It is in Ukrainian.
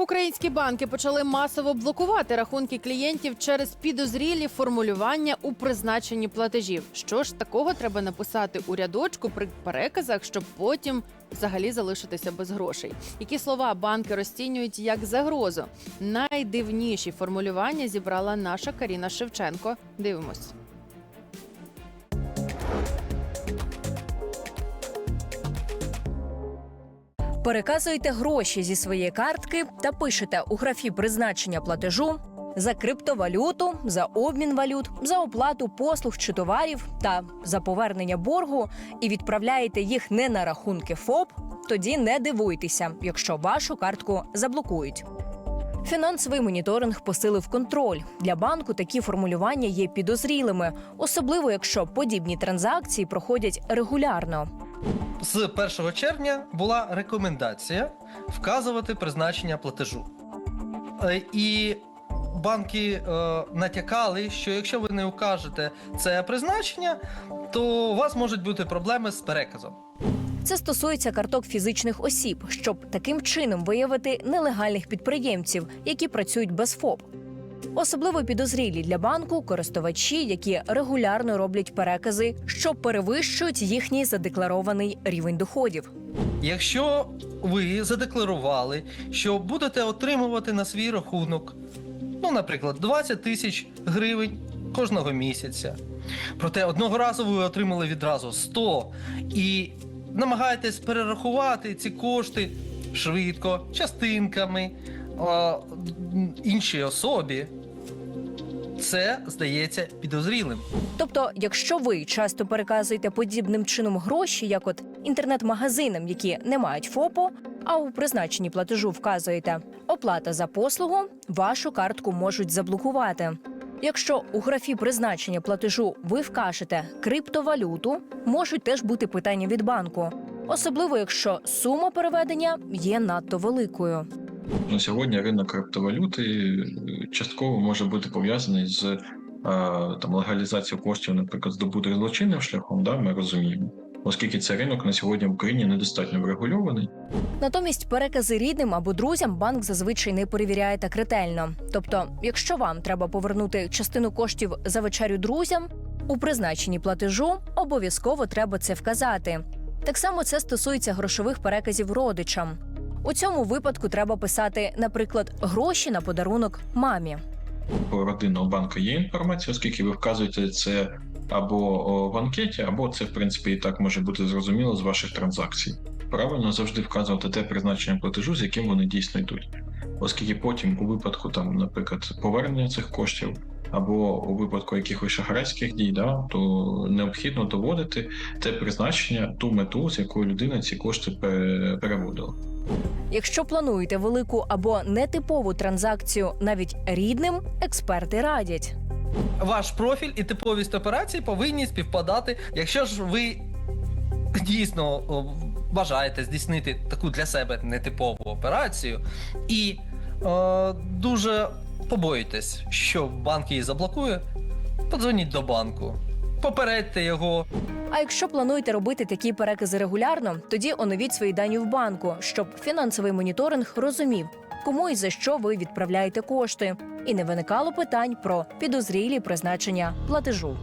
Українські банки почали масово блокувати рахунки клієнтів через підозрілі формулювання у призначенні платежів. Що ж такого треба написати у рядочку при переказах, щоб потім взагалі залишитися без грошей? Які слова банки розцінюють як загрозу? Найдивніші формулювання зібрала наша Каріна Шевченко. Дивимось. Переказуєте гроші зі своєї картки та пишете у графі призначення платежу за криптовалюту, за обмін валют, за оплату послуг чи товарів та за повернення боргу і відправляєте їх не на рахунки ФОП, тоді не дивуйтеся, якщо вашу картку заблокують. Фінансовий моніторинг посилив контроль. Для банку такі формулювання є підозрілими, особливо якщо подібні транзакції проходять регулярно. З 1 червня була рекомендація вказувати призначення платежу. Е, І банки е, натякали, що якщо ви не укажете це призначення, то у вас можуть бути проблеми з переказом. Це стосується карток фізичних осіб, щоб таким чином виявити нелегальних підприємців, які працюють без ФОП. Особливо підозрілі для банку користувачі, які регулярно роблять перекази, що перевищують їхній задекларований рівень доходів. Якщо ви задекларували, що будете отримувати на свій рахунок, ну, наприклад, 20 тисяч гривень кожного місяця, проте одного разу ви отримали відразу 100 і намагаєтесь перерахувати ці кошти швидко, частинками іншій особі, це здається підозрілим. Тобто, якщо ви часто переказуєте подібним чином гроші, як от інтернет-магазинам, які не мають ФОПу, а у призначенні платежу вказуєте оплата за послугу, вашу картку можуть заблокувати. Якщо у графі призначення платежу ви вкажете криптовалюту, можуть теж бути питання від банку, особливо якщо сума переведення є надто великою. На сьогодні ринок криптовалюти е, частково може бути пов'язаний з е, там легалізацією коштів, наприклад, здобутих злочинним шляхом, да, ми розуміємо. Оскільки цей ринок на сьогодні в Україні недостатньо врегульований, Натомість перекази рідним або друзям банк зазвичай не перевіряє так ретельно. Тобто, якщо вам треба повернути частину коштів за вечерю друзям, у призначенні платежу обов'язково треба це вказати. Так само це стосується грошових переказів родичам. У цьому випадку треба писати, наприклад, гроші на подарунок мамі. у родинного банку є інформація, оскільки ви вказуєте це або в анкеті, або це, в принципі, і так може бути зрозуміло з ваших транзакцій. Правильно завжди вказувати те призначення платежу, з яким вони дійсно йдуть. Оскільки потім, у випадку, там, наприклад, повернення цих коштів, або у випадку якихось шахрайських дій, да, то необхідно доводити те призначення, ту мету, з якою людина ці кошти переводила. Якщо плануєте велику або нетипову транзакцію навіть рідним, експерти радять. Ваш профіль і типовість операцій повинні співпадати, якщо ж ви дійсно бажаєте здійснити таку для себе нетипову операцію і е, дуже побоїтесь, що банк її заблокує, подзвоніть до банку, попередьте його. А якщо плануєте робити такі перекази регулярно, тоді оновіть свої дані в банку, щоб фінансовий моніторинг розумів, кому і за що ви відправляєте кошти, і не виникало питань про підозрілі призначення платежу.